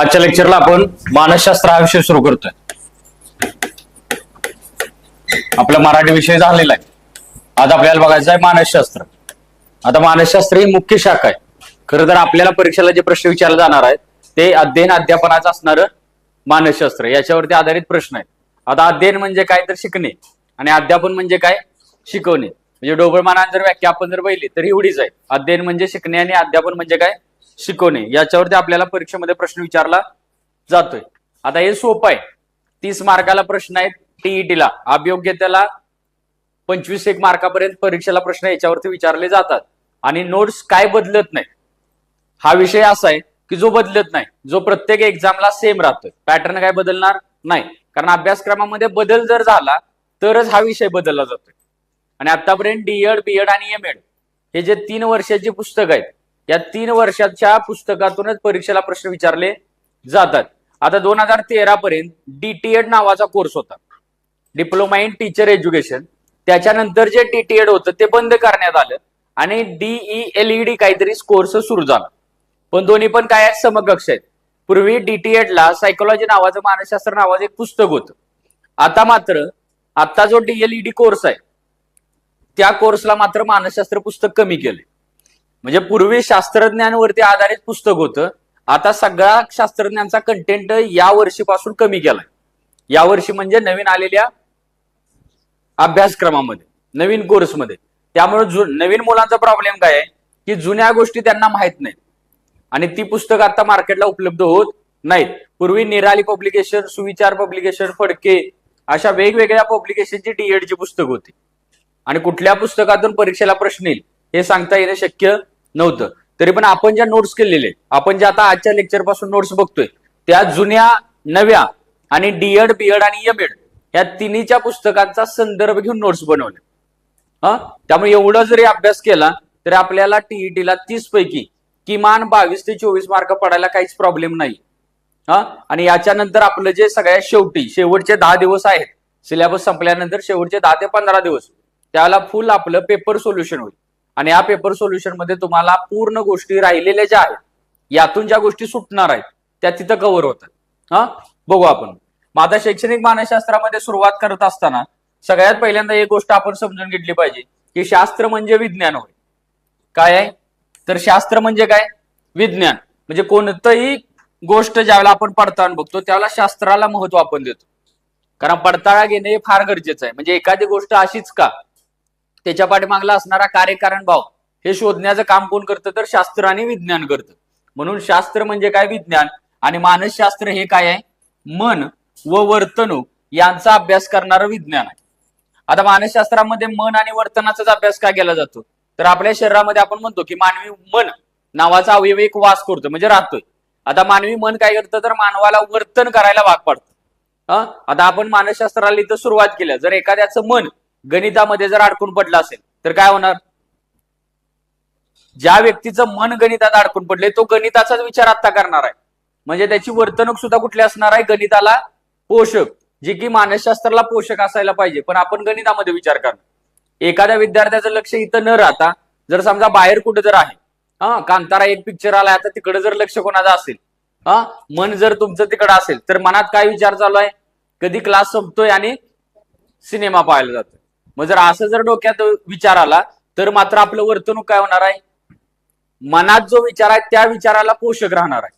आजच्या लेक्चरला आपण मानसशास्त्र हा विषय सुरू करतोय. आपला मराठी विषय झालेला आहे. आज आपल्याला बघायचं आहे मानसशास्त्र. आता मानसशास्त्र ही मुख्य शाखा आहे. खरं तर आपल्याला परीक्षेला जे प्रश्न विचारले जाणार आहेत ते अध्ययन अध्यापनाचं असणारं मानसशास्त्र. याच्यावरती आधारित प्रश्न आहेत. आता अध्ययन म्हणजे काय तर शिकणे आणि अध्यापन म्हणजे काय? शिकवणे. म्हणजे डोबळमानान जर व्याख्या आपण जर पाहिली तर एवढीच आहे. अध्ययन म्हणजे शिकणे आणि अध्यापन म्हणजे काय? शिकवणे. याच्यावरती आपल्याला परीक्षेमध्ये प्रश्न विचारला जातोय. आता हे सोपं आहे. तीस मार्काला प्रश्न आहेत टीईटीला अभियोग्यतेला पंचवीस एक मार्कापर्यंत परीक्षेला प्रश्न याच्यावरती विचारले जातात. आणि नोट्स काय बदलत नाही. हा विषय असा आहे की जो बदलत नाही. जो प्रत्येक एक्झामला सेम राहतोय. पॅटर्न काय बदलणार नाही. कारण अभ्यासक्रमामध्ये बदल जर झाला तरच हा विषय बदलला जातोय. आणि आतापर्यंत डीएड बीएड आणि एम एड हे जे तीन वर्षाची पुस्तक आहेत या तीन वर्षाच्या पुस्तकातूनच परीक्षेला प्रश्न विचारले जातात. आता दोन हजार तेरा पर्यंत डीटीएड नावाचा कोर्स होता. डिप्लोमा इन टीचर एज्युकेशन त्याच्यानंतर जे डीटीएड होतं ते बंद करण्यात आलं आणि डीई एलईडी काहीतरी कोर्स सुरू झाला. पण दोन्ही पण काय आहेत? समकक्ष आहेत. पूर्वी डीटीएड ला सायकोलॉजी नावाचं मानसशास्त्र नावाचं एक पुस्तक होतं. आता मात्र आता जो डीएलईडी कोर्स आहे त्या कोर्सला मात्र मानसशास्त्र पुस्तक कमी केले म्हणजे पूर्वी शास्त्रज्ञांवरती आधारित पुस्तक होतं. आता सगळ्या शास्त्रज्ञांचा कंटेंट या वर्षीपासून कमी केलाय. या वर्षी म्हणजे नवीन आलेल्या अभ्यासक्रमामध्ये नवीन कोर्समध्ये त्यामुळे जु- नवीन मुलांचा प्रॉब्लेम काय आहे? की जुन्या गोष्टी त्यांना माहीत नाहीत. आणि ती पुस्तकं आता मार्केटला उपलब्ध होत नाहीत. पूर्वी निराली पब्लिकेशन सुविचार पब्लिकेशन फडके अशा वेगवेगळ्या पब्लिकेशनची डीएडची पुस्तक होती. आणि कुठल्या पुस्तकातून परीक्षेला प्रश्न येईल हे सांगता येणं शक्य नव्हतं. तरी पण आपण ज्या नोट्स केलेले आपण ज्या आता आजच्या लेक्चरपासून नोट्स बघतोय त्या जुन्या नव्या आणि डीएड बीएड आणि एम एड या तिन्हीच्या पुस्तकांचा संदर्भ घेऊन नोट्स बनवले. हा? त्यामुळे एवढा जरी अभ्यास केला तरी आपल्याला टीईटीला तीस पैकी किमान बावीस ते चोवीस मार्क पडायला काहीच प्रॉब्लेम नाही. हा? आणि याच्यानंतर आपलं जे सगळ्यात शेवटी शेवटचे दहा दिवस आहेत सिलेबस संपल्यानंतर शेवटचे दहा ते पंधरा दिवस त्याला फुल आपलं पेपर सोल्युशन होईल. आणि या पेपर सोल्युशनमध्ये तुम्हाला पूर्ण गोष्टी राहिलेल्या ज्या आहेत यातून ज्या गोष्टी सुटणार आहेत त्या तिथं कव्हर होतात. हा? बघू आपण. मग आता शैक्षणिक मानसशास्त्रामध्ये सुरुवात करत असताना सगळ्यात पहिल्यांदा एक गोष्ट आपण समजून घेतली पाहिजे की शास्त्र म्हणजे विज्ञान होय. काय आहे? तर शास्त्र म्हणजे काय? विज्ञान. म्हणजे कोणतंही गोष्ट ज्यावेळेला आपण पडताळून बघतो त्याला शास्त्राला महत्त्व आपण देतो. कारण पडताळा घेणे हे फार गरजेचं आहे. म्हणजे एखादी गोष्ट अशीच का? त्याच्या पाठीमागला असणारा कार्यकारण भाव हे शोधण्याचं काम कोण करतं? तर शास्त्र आणि विज्ञान करतं. म्हणून शास्त्र म्हणजे काय विज्ञान? आणि मानसशास्त्र हे काय आहे? मन व वर्तणूक यांचा अभ्यास करणारं विज्ञान आहे. आता मानसशास्त्रामध्ये मन आणि वर्तनाचाच अभ्यास काय केला जातो? तर आपल्या शरीरामध्ये आपण म्हणतो की मानवी मन नावाचा अवयव एक वास करतो म्हणजे राहतोय. आता मानवी मन काय करतं? तर मानवाला वर्तन करायला भाग पाडतं. आता आपण मानसशास्त्राला इथं सुरुवात केल्या. जर एखाद्याचं मन गणितामध्ये जर अडकून पडलं असेल तर काय होणार? ज्या व्यक्तीचं मन गणितात अडकून पडले तो गणिताचाच विचार आता करणार आहे. म्हणजे त्याची वर्तणूक सुद्धा कुठली असणार आहे? गणिताला पोषक जे की मानसशास्त्राला पोषक असायला पाहिजे. पण आपण गणितामध्ये विचार करणार. एखाद्या विद्यार्थ्याचं लक्ष इथं न राहता जर समजा बाहेर कुठं जर आहे हा कांतारा एक पिक्चर आलाय आता तिकडे जर लक्ष कोणाचं असेल हा मन जर तुमचं तिकडं असेल तर मनात काय विचार चालू आहे? कधी क्लास संपतोय आणि सिनेमा पाहायला जातोय. मग जर असं जर डोक्यात विचार आला तर मात्र आपलं वर्तणूक काय होणार आहे? मनात जो विचार आहे त्या विचाराला पोषक राहणार आहे.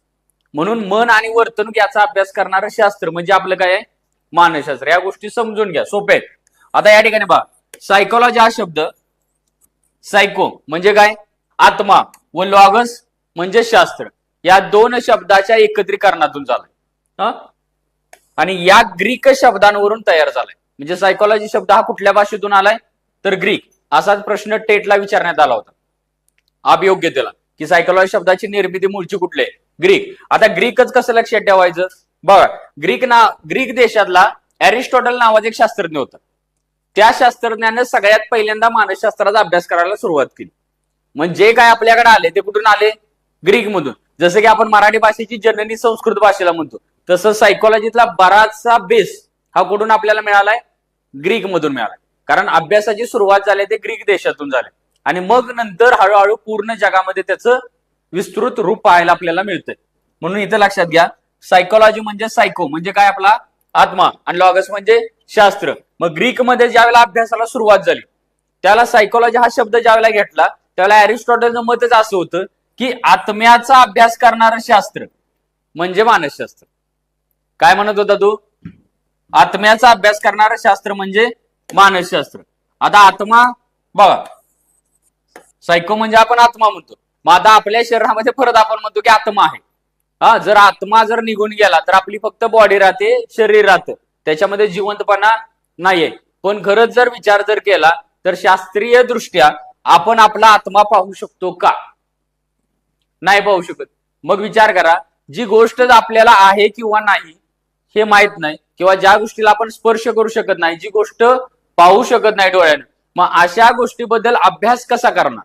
म्हणून मन आणि वर्तणूक याचा अभ्यास करणारं शास्त्र म्हणजे आपलं काय आहे? मानसशास्त्र. या गोष्टी समजून घ्या. सोपे आहेत. आता या ठिकाणी पहा सायकोलॉजी हा शब्द सायको म्हणजे काय? आत्मा. व लॉगस म्हणजे शास्त्र. या दोन शब्दाच्या एकत्रीकरणातून झालाय. आणि या ग्रीक शब्दांवरून तयार झालाय. म्हणजे सायकोलॉजी शब्द हा कुठल्या भाषेतून आलाय? तर ग्रीक असाच प्रश्न टेटला विचारण्यात आला होता. अभियोग्यतेला की सायकोलॉजी शब्दाची निर्मिती मूळची कुठली आहे? ग्रीक आता ग्रीकच कसं लक्षात ठेवायचं? बघा ग्रीक ना ग्रीक देशातला अरिस्टॉटल नावाचा एक शास्त्रज्ञ होता. त्या शास्त्रज्ञानं सगळ्यात पहिल्यांदा मानसशास्त्राचा अभ्यास करायला सुरुवात केली. म्हणजे काय आपल्याकडे आले ते कुठून आले? ग्रीक मधून. जसं की आपण मराठी भाषेची जननी संस्कृत भाषेला म्हणतो. तसं सायकोलॉजीतला बराचसा बेस हा कुठून आपल्याला मिळालाय? ग्रीक मधून मिळालाय. कारण अभ्यासाची सुरुवात झाली ते ग्रीक देशातून झाले. आणि मग नंतर हळूहळू पूर्ण जगामध्ये त्याचं विस्तृत रूप पाहायला आपल्याला मिळतंय. म्हणून इथं लक्षात घ्या सायकोलॉजी म्हणजे सायको म्हणजे काय आपला? आत्मा. आणि लॉगस म्हणजे शास्त्र. मग ग्रीकमध्ये ज्यावेळेला अभ्यासाला सुरुवात झाली त्याला सायकोलॉजी हा शब्द ज्यावेळेला घेतला त्यावेळेला अरिस्टॉटलचं मतच असं होतं की आत्म्याचा अभ्यास करणारं शास्त्र म्हणजे मानसशास्त्र. काय म्हणत होता तू? आत्म्याचा अभ्यास करणारं शास्त्र म्हणजे मानसशास्त्र आता आत्मा बघा. सायको म्हणजे आपण आत्मा म्हणतो. मग आता आपल्या शरीरामध्ये परत आपण म्हणतो की आत्मा आहे. हा जर आत्मा जर निघून गेला तर आपली फक्त बॉडी राहते शरीर राहतं. त्याच्यामध्ये जिवंतपणा नाहीये. पण खरंच जर विचार जर केला तर शास्त्रीय दृष्ट्या आपण आपला आत्मा पाहू शकतो का? नाही पाहू शकत. मग विचार करा जी गोष्ट आपल्याला आहे किंवा नाही हे माहीत नाही किंवा ज्या गोष्टीला आपण स्पर्श करू शकत नाही जी गोष्ट पाहू शकत नाही डोळ्यानं मग अशा गोष्टीबद्दल अभ्यास कसा करणार?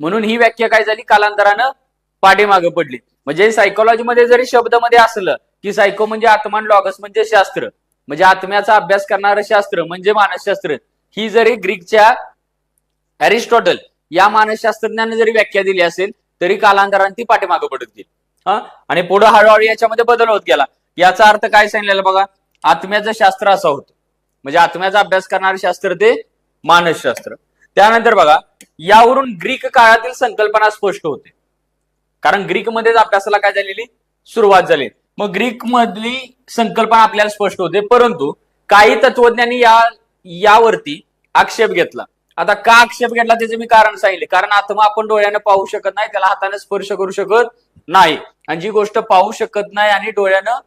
म्हणून ही व्याख्या काय झाली? कालांतरानं पाठीमागे पडली. म्हणजे सायकोलॉजीमध्ये जरी शब्दमध्ये असलं की सायको म्हणजे आत्मान लॉगस म्हणजे शास्त्र म्हणजे आत्म्याचा अभ्यास करणारं शास्त्र म्हणजे मानसशास्त्र ही जरी ग्रीकच्या अरिस्टॉटल या मानसशास्त्रज्ञाने जरी व्याख्या दिली असेल तरी कालांतराने ती पाठीमागे पडत गेली. हा? आणि पुढे हळूहळू याच्यामध्ये बदल होत गेला. याचा अर्थ काय सांगितलेला बघा? आत्म्याचं शास्त्र असं होतं. म्हणजे आत्म्याचा अभ्यास करणारे शास्त्र ते मानसशास्त्र त्यानंतर बघा यावरून ग्रीक काळातील संकल्पना स्पष्ट होते. कारण ग्रीकमध्येच अभ्यासाला काय झालेली? सुरुवात झाली. मग ग्रीक मधली संकल्पना आपल्याला स्पष्ट होते. परंतु काही तत्वज्ञांनी या यावरती आक्षेप घेतला. आता का आक्षेप घेतला त्याचे मी कारण सांगितले. कारण आत्मा आपण डोळ्यानं पाहू शकत नाही त्याला हाताने स्पर्श करू शकत नाही. आणि जी गोष्ट पाहू शकत नाही आणि डोळ्यानं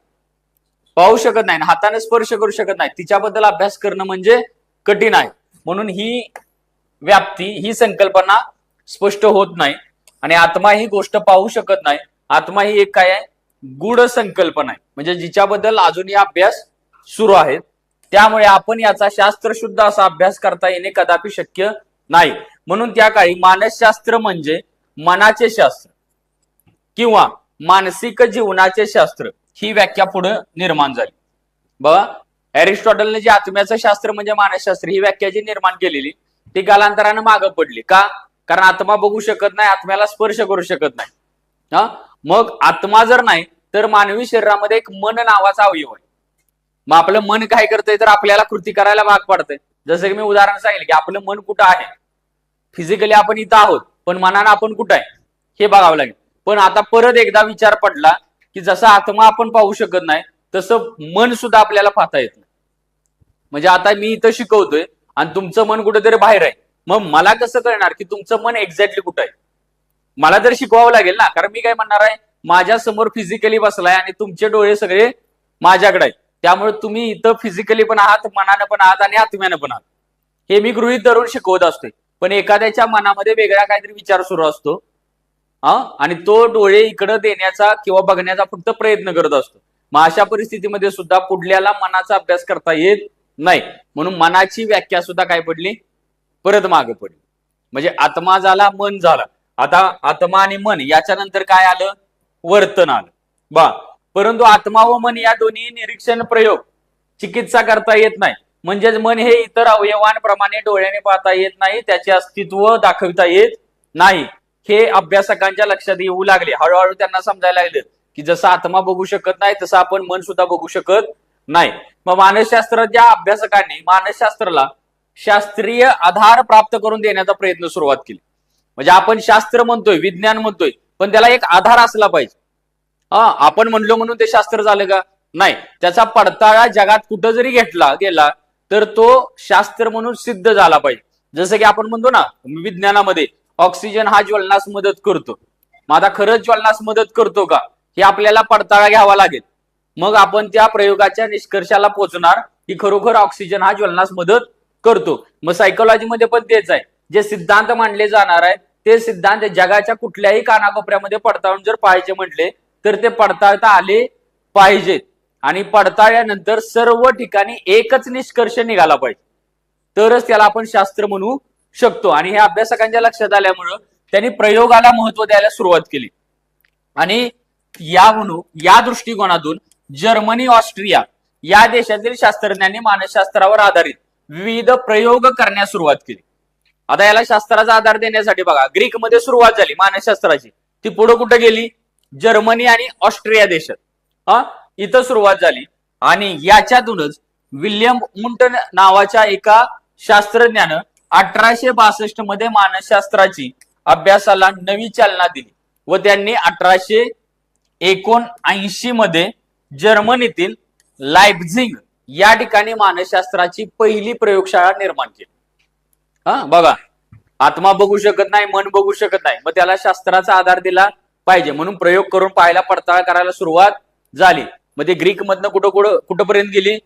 पाहू शकत नाही आणि हाताने स्पर्श करू शकत नाही. तिच्याबद्दल अभ्यास करणं म्हणजे कठीण आहे. म्हणून ही व्याप्ती ही संकल्पना स्पष्ट होत नाही आणि आत्मा ही गोष्ट पाहू शकत नाही. आत्मा ही एक काय आहे? गूढ संकल्पना आहे. म्हणजे जिच्याबद्दल अजूनही अभ्यास सुरू आहे त्यामुळे आपण याचा शास्त्रशुद्ध असा अभ्यास करता येणे कदापि शक्य नाही. म्हणून त्या काळी मानसशास्त्र म्हणजे मनाचे शास्त्र किंवा मानसिक जीवनाचे शास्त्र. ही व्याख्या पुढे निर्माण झाली. बघा अरिस्टॉटलने जे आत्म्याचं शास्त्र म्हणजे मानसशास्त्र ही व्याख्या जी निर्माण केलेली ती कालांतरानं मागं पडली. का? कारण आत्मा बघू शकत नाही आत्म्याला स्पर्श करू शकत नाही. हा? मग आत्मा जर नाही तर मानवी शरीरामध्ये एक मन नावाचा अवयव आहे. मग आपलं मन काय करतंय तर आपल्याला कृती करायला भाग पडतंय. जसं की मी उदाहरण सांगेल की आपलं मन कुठं आहे? फिजिकली आपण इथं आहोत पण मनानं आपण कुठं आहे? हे बघावं लागेल. पण आता परत एकदा विचार पडला की जसा आत्मा आपण पाहू शकत नाही तसं मन सुद्धा आपल्याला पाहता येत नाही. म्हणजे आता मी इथं शिकवतोय आणि तुमचं मन कुठेतरी बाहेर आहे. मग मला कसं कळणार की तुमचं मन एक्झॅक्टली कुठं आहे? मला तर शिकवावं लागेल ना कारण मी काय म्हणणार आहे माझ्यासमोर फिजिकली बसलाय आणि तुमचे डोळे सगळे माझ्याकडे आहेत. त्यामुळे तुम्ही इथं फिजिकली पण आहात मनानं पण आहात आणि आत्म्यानं पण आहात. हे मी गृहित धरून शिकवत असतोय. पण एखाद्याच्या मनामध्ये वेगळा काहीतरी विचार सुरू असतो. आणि तो डोळे इकडं देण्याचा किंवा बघण्याचा फक्त प्रयत्न करत असतो. मग अशा परिस्थितीमध्ये सुद्धा पुढल्याला मनाचा अभ्यास करता येत नाही. म्हणून मनाची व्याख्या सुद्धा काय पडली? परत मागे पडली. म्हणजे आत्मा झाला मन झाला. आता आत्मा आणि मन याच्या नंतर काय आलं? वर्तन आलं. बा परंतु आत्मा व मन या दोन्ही निरीक्षण प्रयोग चिकित्सा करता येत नाही. म्हणजेच मन हे इतर अवयवांप्रमाणे डोळ्याने पाहता येत नाही त्याचे अस्तित्व दाखविता येत नाही. हे अभ्यासकांच्या लक्षात येऊ लागले. हळूहळू त्यांना समजायला लागलं की जसं आत्मा बघू शकत नाही तसं आपण मन सुद्धा बघू शकत नाही. मग मानसशास्त्राच्या अभ्यासकांनी मानसशास्त्राला शास्त्रीय आधार प्राप्त करून देण्याचा प्रयत्न सुरुवात केली. म्हणजे आपण शास्त्र म्हणतोय विज्ञान म्हणतोय पण त्याला एक आधार असला पाहिजे. हा आपण म्हणलो म्हणून ते शास्त्र झालं का? नाही. त्याचा पडताळा जगात कुठं जरी घेतला गेला तर तो शास्त्र म्हणून सिद्ध झाला पाहिजे. जसं की आपण म्हणतो ना विज्ञानामध्ये ऑक्सिजन हा ज्वलनास मदत करतो. मग आता खरंच ज्वलनास मदत करतो का? हे आपल्याला पडताळा घ्यावा लागेल. मग आपण त्या प्रयोगाच्या निष्कर्षाला पोहोचणार की खरोखर ऑक्सिजन हा ज्वलनास मदत करतो. मग सायकोलॉजीमध्ये पण तेच आहे. जे सिद्धांत मांडले जाणार आहे ते सिद्धांत जगाच्या कुठल्याही कानाकोपऱ्यामध्ये पडताळून जर पाहायचे म्हटले तर ते पडताळता आले पाहिजेत. आणि पडताळल्यानंतर सर्व ठिकाणी एकच निष्कर्ष निघाला पाहिजे. तरच त्याला आपण शास्त्र म्हणू शकतो. आणि हे अभ्यासकांच्या लक्षात आल्यामुळं त्यांनी प्रयोगाला महत्त्व द्यायला सुरुवात केली. आणि या म्हणून या दृष्टिकोनातून जर्मनी ऑस्ट्रिया या देशातील शास्त्रज्ञांनी मानसशास्त्रावर आधारित विविध प्रयोग करण्यास सुरुवात केली. आता याला शास्त्राचा आधार देण्यासाठी बघा ग्रीकमध्ये सुरुवात झाली मानसशास्त्राची. ती पुढे कुठे गेली? जर्मनी आणि ऑस्ट्रिया देशात. हा इथं सुरुवात झाली. आणि याच्यातूनच विल्यम मुंटन नावाच्या एका शास्त्रज्ञानं अठराशे बासष्टमध्ये मानसशास्त्राची अभ्यासाला नवी चालना दिली व त्यांनी अठराशे एकोणऐंशी मध्ये जर्मनीतील लायब्झिंग या ठिकाणी मानसशास्त्राची पहिली प्रयोगशाळा निर्माण केली. हा बघा. आत्मा बघू शकत नाही मन बघू शकत नाही. मग त्याला शास्त्राचा आधार दिला पाहिजे. म्हणून प्रयोग करून पाहायला पडताळ करायला सुरुवात झाली. मग ते ग्रीक मधनं कुठं कुठं कुठंपर्यंत गेली?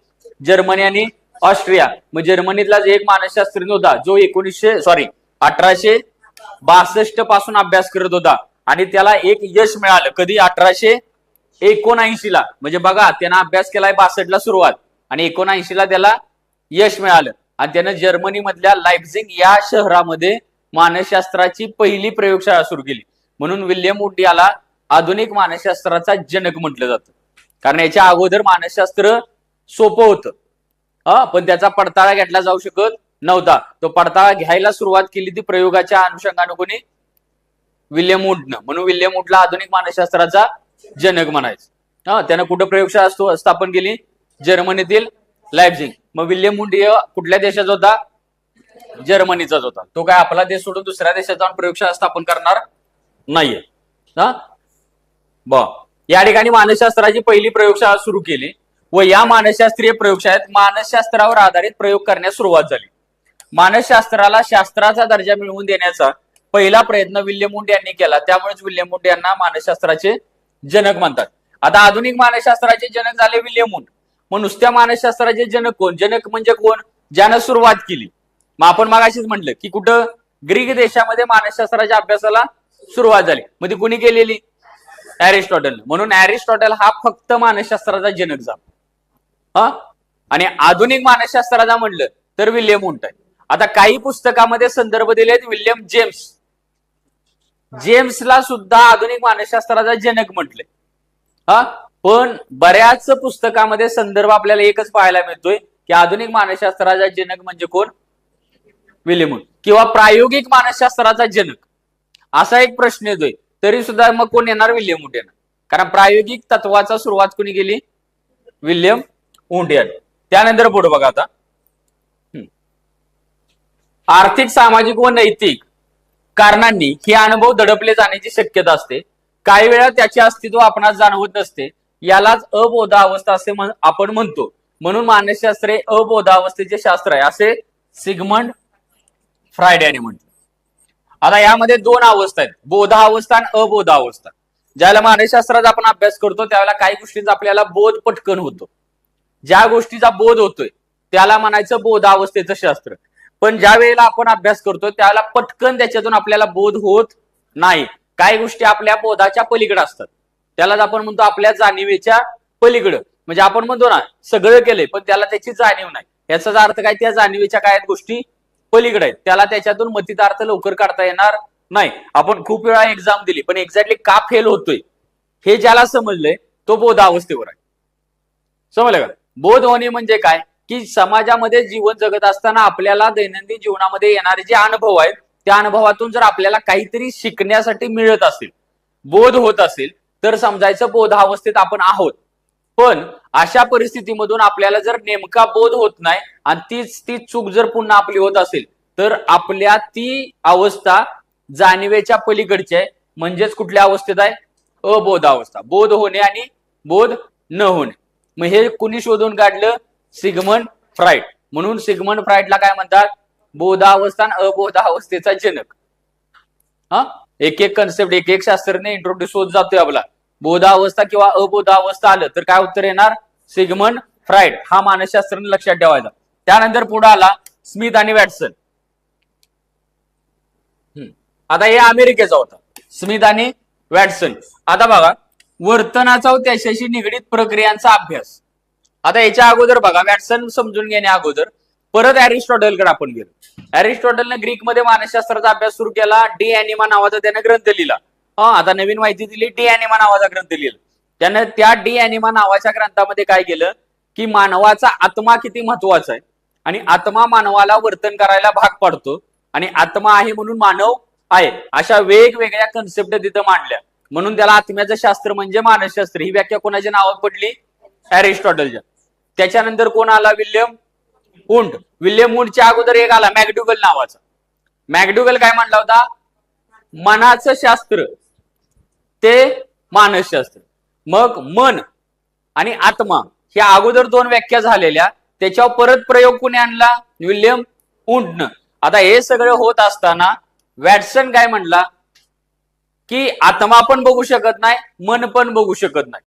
जर्मनी आणि ऑस्ट्रिया. मग जर्मनीतला एक मानसशास्त्रज्ञ होता जो एकोणीसशे सॉरी अठराशे बासष्टपासून अभ्यास करत होता. आणि त्याला एक यश मिळालं. कधी? अठराशे एकोणऐंशी ला म्हणजे बघा त्यानं अभ्यास केलाय बासष्ट ला सुरुवात. आणि एकोणऐंशी ला त्याला यश मिळालं. आणि त्यानं जर्मनी मधल्या लाइफझिंग या शहरामध्ये मानसशास्त्राची पहिली प्रयोगशाळा सुरू केली. म्हणून विल्यम वुड याला आधुनिक मानसशास्त्राचा जनक म्हटलं जातं. कारण याच्या अगोदर मानसशास्त्र सोपं होतं. हा पण त्याचा पडताळा घेतला जाऊ शकत नव्हता. तो पडताळा घ्यायला सुरुवात केली ती प्रयोगाच्या अनुषंगाने कोणी विल्यम वुडनं. म्हणून विल्यम वुडला आधुनिक मानसशास्त्राचा जनक म्हणायचं. हा त्यानं कुठं प्रयोगशाळा असतो स्थापन केली? जर्मनीतील लायब्झिंग मग विल्यम वुड हे कुठल्या देशाचा होता? जर्मनीचाच होता. तो काय आपला देश सोडून दुसऱ्या देशात जाऊन प्रयोगशाळा स्थापन करणार नाहीये. हा? ब या ठिकाणी मानसशास्त्राची पहिली प्रयोगशाळा सुरू केली. व या मानसशास्त्रीय प्रयोगशाळेत मानसशास्त्रावर आधारित प्रयोग करण्यास सुरुवात झाली. मानसशास्त्राला शास्त्राचा दर्जा मिळवून देण्याचा पहिला प्रयत्न विल्यम मुंड यांनी केला. त्यामुळेच विल्यम मुंड यांना मानसशास्त्राचे जनक म्हणतात. आता आधुनिक मानसशास्त्राचे जनक झाले विल्यम मुंड. मग नुसत्या मानसशास्त्राचे जनक कोण? जनक म्हणजे कोण? ज्यानं सुरुवात केली. मग आपण मागाशीच म्हटलं की कुठं? ग्रीक देशामध्ये मानसशास्त्राच्या अभ्यासाला सुरुवात झाली. मग ती कुणी केलेली? अरिस्टॉटल म्हणून अरिस्टॉटल हा फक्त मानसशास्त्राचा जनक झाला. हा? आणि आधुनिक मानसशास्त्राचा म्हणलं तर विल्यम उंटन. आहे आता काही पुस्तकामध्ये संदर्भ दिलेत विल्यम जेम्स. जेम्सला सुद्धा आधुनिक मानसशास्त्राचा जनक म्हटले. हा? पण बऱ्याच पुस्तकामध्ये संदर्भ आपल्याला एकच पाहायला मिळतोय की आधुनिक मानसशास्त्राचा जनक म्हणजे कोण? विल्यम किंवा प्रायोगिक मानसशास्त्राचा जनक. असा एक प्रश्न येतोय. तरी सुद्धा मग कोण येणार विल्यम उठ येणार कारण प्रायोगिक तत्वाचा सुरुवात कोणी केली? विल्यम उंडी यांनी त्यानंतर पुढे बघा आता. हम्म. आर्थिक सामाजिक व नैतिक कारणांनी हे अनुभव दडपले जाण्याची शक्यता असते. काही वेळा त्याचे अस्तित्व आपणास जाणवत नसते. यालाच अबोधावस्था असे आपण म्हणतो. म्हणून मानसशास्त्र हे अबोधावस्थेचे शास्त्र आहे. असे सिगमंड फ्रायडे यांनी म्हटलं. आता यामध्ये दोन अवस्था आहेत. बोधा अवस्था आणि अबोधावस्था. ज्याला मानसशास्त्राचा आपण अभ्यास करतो त्यावेळेला काही गोष्टींचा आपल्याला बोध पटकन होतो. ज्या गोष्टीचा बोध होतोय त्याला म्हणायचं बोधावस्थेचं शास्त्र. पण ज्या वेळेला आपण अभ्यास करतो त्यावेळेला पटकन त्याच्यातून आपल्याला बोध होत नाही. काही गोष्टी आपल्या बोधाच्या पलीकडे असतात. त्यालाच आपण म्हणतो आपल्या जाणीवेच्या पलीकडं. म्हणजे आपण म्हणतो ना सगळं केलंय पण त्याला त्याची जाणीव नाही. याचाच अर्थ काय? त्या जाणीवेच्या काय गोष्टी? पलीकडे आहेत. त्याला त्याच्यातून मतितार्थ लवकर काढता येणार नाही. आपण खूप वेळा एक्झाम दिली पण एक्झॅक्टली का फेल होतोय? हे ज्याला समजलंय तो बोध अवस्थेवर आहे. समजलं का? बोध होणे म्हणजे काय? की समाजामध्ये जीवन जगत असताना आपल्याला दैनंदिन जीवनामध्ये येणारे जे अनुभव आहेत त्या अनुभवातून जर आपल्याला काहीतरी शिकण्यासाठी मिळत असेल बोध होत असेल तर समजायचं बोधावस्थेत आपण आहोत. पण अशा परिस्थितीमधून आपल्याला जर नेमका बोध होत नाही आणि तीच ती चूक जर पुन्हा आपली होत असेल तर आपल्या ती अवस्था जाणीवेच्या पलीकडची आहे. म्हणजेच कुठल्या अवस्थेत आहे? अबोधावस्था. बोध होणे आणि बोध न होणे. मग हे कुणी शोधून काढलं? सिगमंड फ्राईड म्हणून सिगमंड फ्राईडला काय म्हणतात? बोधावस्था आणि अबोधावस्थेचा जनक. हा? एक एक कन्सेप्ट एक एक शास्त्रज्ञ इंट्रोड्यूस होत जातोय आपला. बोधावस्था किंवा अबोधावस्था आलं तर काय उत्तर येणार? सिगमंड फ्राईड हा मानसशास्त्रज्ञ लक्षात ठेवायचा. त्यानंतर पुढे आला स्मिथ आणि वॅटसन. हम्म. आता हे अमेरिकेचा होता. स्मिथ आणि वॅटसन. आता बघा. वर्तनाचा व त्याच्याशी निगडीत प्रक्रियांचा अभ्यास. आता याच्या अगोदर बघा वॅटसन समजून घेण्या अगोदर परत अरिस्टॉटलकडे आपण गेलो. अरिस्टॉटलने ग्रीकमध्ये मानसशास्त्राचा अभ्यास सुरू केला डी अॅनिमा नावाचा त्याने ग्रंथ लिहिला. हा आता नवीन माहिती दिली डी अॅनिमा नावाचा ग्रंथ लिहिला. त्यानं त्या डी अॅनिमा नावाच्या ग्रंथामध्ये काय केलं की मानवाचा आत्मा किती महत्त्वाचा आहे. आणि आत्मा मानवाला वर्तन करायला भाग पाडतो. आणि आत्मा आहे म्हणून मानव आहे अशा वेगवेगळ्या कन्सेप्ट तिथं मांडल्या. म्हणून त्याला आत्म्याचं शास्त्र म्हणजे मानसशास्त्र. ही व्याख्या कोणाच्या नावात पडली? अरिस्टॉटलच्या त्याच्यानंतर कोण आला विल्यम? उंट विल्यम उंटच्या अगोदर एक आला मॅकडुगल नावाचा. मॅकडुगल काय म्हणला होता? मनाचं शास्त्र. ते मानसशास्त्र. मग मन आणि आत्मा ह्या अगोदर दोन व्याख्या झालेल्या त्याच्यावर परत प्रयोग कोणी आणला? विल्यम उंटनं आता हे सगळं होत असताना वॅटसन काय म्हणला? की आत्मा पण बघू शकत नाही मन पण बघू शकत नाही.